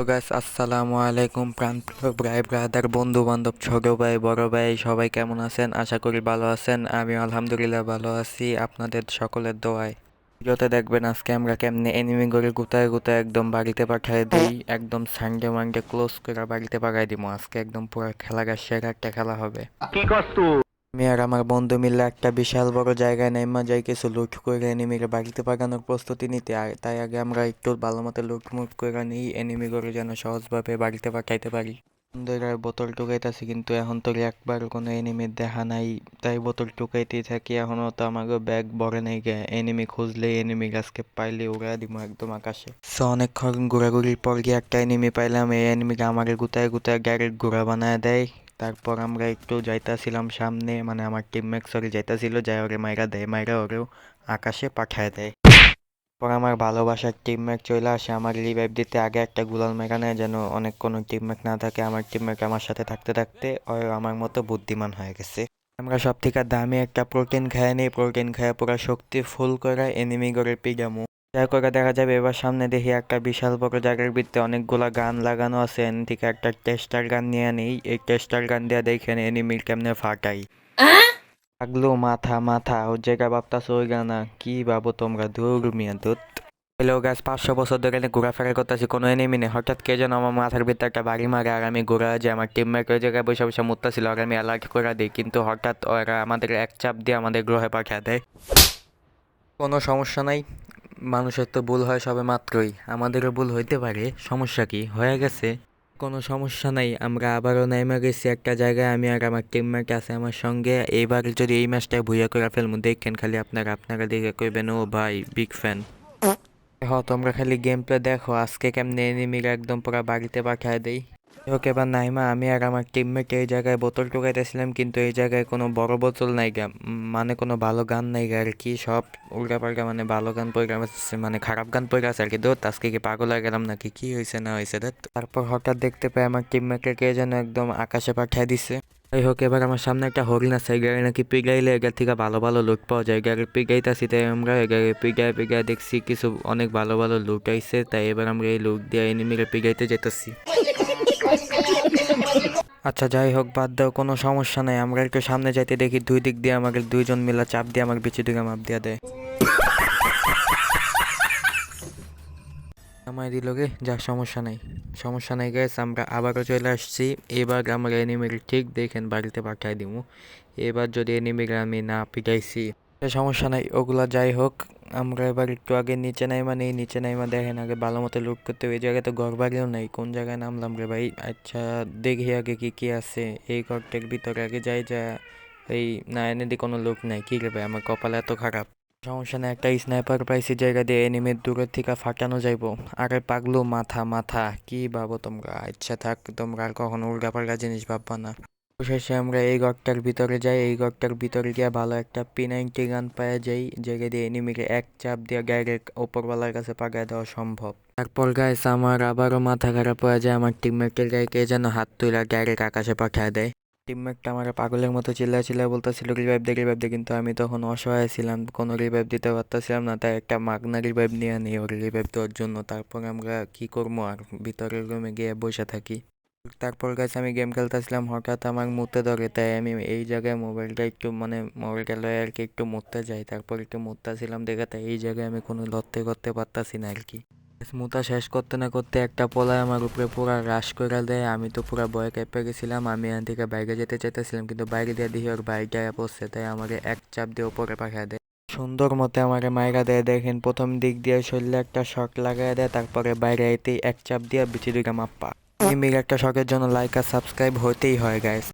তো গাইস আসসালামু আলাইকুম প্রাণপ্রিয় ভাই ব্রাদার বন্ধু বান্ধব ছোট ভাই, বড় ভাই, সবাই কেমন আছেন? আশা করি ভালো আছেন। আমি আলহামদুলিল্লাহ ভালো আছি আপনাদের সকলের দোয়ায়। ভিডিওতে দেখবেন আজকে আমরা কেমনে এনিমি করে গুতায় গুতায় একদম বাড়িতে পাঠিয়ে দিই, একদম সানডে মানডে ক্লোজ করে বাড়িতে পাঠাই দিব আজকে একদম পুরো খেলা গা সেরা একটা খেলা হবে। কি করছু আমি আর আমার বন্ধু মিলে একটা বিশাল বড় জায়গায় নেমা যাই কিছু লুট করে এনিমিকে বাড়িতে পাকানোর প্রস্তুতি নিতে। আর তাই আগে আমরা একটু ভালো মতো লুটমুট করে নিই এনিমি করে যেন সহজভাবে বাড়িতে পাকাইতে পারি। বন্ধুরা বোতল টুকাইতেছি, কিন্তু এখন তো একবার কোনো এনিমির দেখা নাই। তাই বোতল টুকাইতেই থাকি এখনও তো আমাকে ব্যাগ ভরে নেই গে। এনিমি খুঁজলে এনিমি গাছকে পাইলে উড়া দিব একদম আকাশে। সো অনেকক্ষণ ঘোরাঘুরির পর গিয়ে একটা এনিমি পাইলাম। এই এনিমিকে আমাকে গুতায় গুতায় গাড়ির ঘোড়া বানায় দেয়। তারপর আমরা একটু যাইতাছিলাম সামনে মানে আমার টিমমেট সরি যাইতাছিল, যাই ওরে মাইরা দেয় মাইরা ওরেও আকাশে পাঠায় দেয় পর আমার ভালোবাসার টিমমেট চলে আসে, আমার রিভাইভ দিতে আগে একটা গুলাল মেরা নেয়, যেন অনেক কোনো টিমমেট না থাকে, আমার টিমমেট আমার সাথে থাকতে থাকতে ও আমার মতো বুদ্ধিমান হয়ে গেছে। আমরা সব থেকে দামি একটা প্রোটিন খাই নিই প্রোটিন খায় পুরো শক্তি ফুল করে এনিমি করে পিগামু যা করে দেখা যাবে এবার সামনে দেখি একটা বিশাল বড় জায়গার ভিতরে অনেকগুলা গান লাগানো আছে। এন থেকে একটা টেস্টার গান নিয়ে নিই এই টেস্টার গান দিয়ে দেখেন এনিমির কেমনে ফাটাই। আগলো মাথা মাথা ও জায়গা ভাবতাছ ওই গানা। কি ভাবো তোমরা দূর মিয়া দুধ হ্যালো গাছ পাঁচশো বছর ধরে ঘোরাফেরা করতেছি কোনো এনিমি নেই হঠাৎ কে যেন আমার মাথার ভিতরে একটা বাড়ি মারে আর আমি ঘোরা যে আমার টিমমেট ওই জায়গায় বসে বসে মুততেছিল আর আমি অ্যালার্ট করে দিই। কিন্তু হঠাৎ ওরা আমাদের এক চাপ দিয়ে আমাদের গ্রহে পাঠিয়ে দেয়। কোনো সমস্যা নাই। মানুষের তো ভুল হয় সবে মাত্রই। আমাদেরও ভুল হইতে পারে। সমস্যা কি? হয়ে গেছে। কোনো সমস্যা নাই। আমরা আবারও নেমে গেছি একটা জায়গায়। আমি আর আমার টিমমেট আছে আমার সঙ্গে। এইবার যদি এই ম্যাচটা ভুইয়া করে ফেলব দেখেন খালি আপনারা। আপনারা দেখে কইবেন, ও ভাই বিগ ফ্যান হ তোমরা খালি গেম প্লে দেখো। আজকে কেমনে এনিমিরা একদম পুরো বাড়িতে পাঠায় দেই। ওকে এবার নাইমা, আমি আর আমার টিমমেট এই জায়গায় বোতল টুকাইতেছিলাম কিন্তু এই জায়গায় কোনো বড় বোতল নাই গা। মানে কোনো ভালো গান নাই গা, আর কি সব উল্টা পাল্টা মানে ভালো গান পড়ে আছে মানে খারাপ গান পড়ে আছে আর কি। দোত আজকে কি পাগল হয়ে গেলাম নাকি? কি হয়েছে না হয়েছে দেখ তারপর হঠাৎ দেখতে পাই আমার টিমমেটকে কে যেন একদম আকাশে পাঠিয়ে দিছে। যাই হোক এবার আমার সামনে একটা হরিণ আছে গাড়ি নাকি পিগাইলে এগার থেকে ভালো ভালো লুট পাওয়া যায়। গাড়ি পিগাইতাছি তাই আমরা এই গাড়ি পিগাই পিগাই দেখছি, কিছু অনেক ভালো ভালো লুট আইছে, তাই এবার আমরা এই লুট দিয়ে এনিমিরে পিগাইতে যেতেছি আচ্ছা যাই হোক, বাদ দাও, কোনো সমস্যা নাই। আমরা একটু সামনে যাইতে দেখি, দুই দিক দিয়ে আমাকে দুইজন মিলে চাপ দিয়ে আমাকে পিছু দিকে মাপ দিয়ে দেয়। আমায় দিল গে, যা, সমস্যা নাই। সমস্যা নাই গ্যাস আমরা আবারও চলে আসছি। এবার আমরা এনিমির ঠিক দেখেন, বাড়িতে পাঠাই দিব এবার যদি এনিমির আমি না পিটাইছি। সমস্যা নাই, ওগুলা যাই হোক, আমরা এবার একটু আগে নিচে নাইমা নেই, নিচে নাইমা দেখেন আগে ভালো মতো লুট করতে ওই জায়গায় তো ঘর বাড়িও নাই, কোন জায়গায় নামলাম রে ভাই? আচ্ছা দেখি আগে কি কি আছে, এই ঘরটার ভিতরে আগে যাই, যা, এই না এনে দি কোনো লোক নাই, কি রে ভাই, আমার কপাল এত খারাপ। সমস্যা নেই, একটা স্নাইপার পাইছি, জায়গা দিয়ে এনিমির দূরের থেকে ফাটানো যাইবো। আরে পাগলো, মাথা মাথা, কি ভাবো তোমরা? ইচ্ছা থাক, তোমরা আর কখনো উল্টা পাল্টা জিনিস ভাববা না। শেষে আমরা এই ঘরটার ভিতরে যাই। এই ঘরটার ভিতরে গিয়ে ভালো একটা পি নাইনটি গান পাওয়া যাই জায়গা দিয়ে এনিমিকে এক চাপ দিয়ে ডাইরেক্ট ওপরওয়ালার কাছে পাকায় দেওয়া সম্ভব। তারপর গাইস আমার আবারও মাথা খারাপ হয়ে যায়। আমার টিমমেটের গায়ে কে যেন হাত তুলে ডাইরেক্ট আকাশে পাঠায় দেয়। টিমমেটটা আমার পাগলের মতো চিল্লা চিল্লা বলতেছিল রিভাইভ দে রিভাইভ দে। কিন্তু আমি তখন অসহায় ছিলাম, কোনো রিভাইভ দিতে পারতেছিলাম না। তাই একটা মাগনা রিভাইভ নিয়ে নিই ওর রিভাইভ দেওয়ার জন্য। তারপর আমরা কি করব? আর ভিতরের রুমে গিয়ে বসে থাকি। তারপর গাছ আমি গেম খেলতেছিলাম হঠাৎ আমার মুতে ধরে, তাই আমি এই জায়গায় মোবাইলটা একটু মানে মোবাইলটা লয়ে আর কি একটু মুততে যাই, তারপর একটু মুততেছিলাম দেখে, তাই এই জায়গায় আমি কোনো লড়তে করতে পারতাছি না আর কি। মুতা শেষ করতে না করতে একটা পোলায় আমার উপরে পুরো রাশ করে দেয়, আমি তো পুরো ভয়ে কেঁপে গেছিলাম, আমি এখান থেকে বাইরে যেতে চাইতেছিলাম, কিন্তু বাইরে দিয়ে দেখি ওর বাইকটা পড়ছে তাই আমাকে এক চাপ দিয়ে উপরে পাখা দেয়। সুন্দর মতে আমাকে মাইরা দেয়, দেখেন প্রথম দিক দিয়ে শরীরে একটা শক লাগাই দেয়, তারপরে বাইরে এতেই এক চাপ দিয়ে বিচি দিকে মাপ্পা মিমির একটা শখের জন্য লাইক আর সাবস্ক্রাইব হতেই হয় গাইস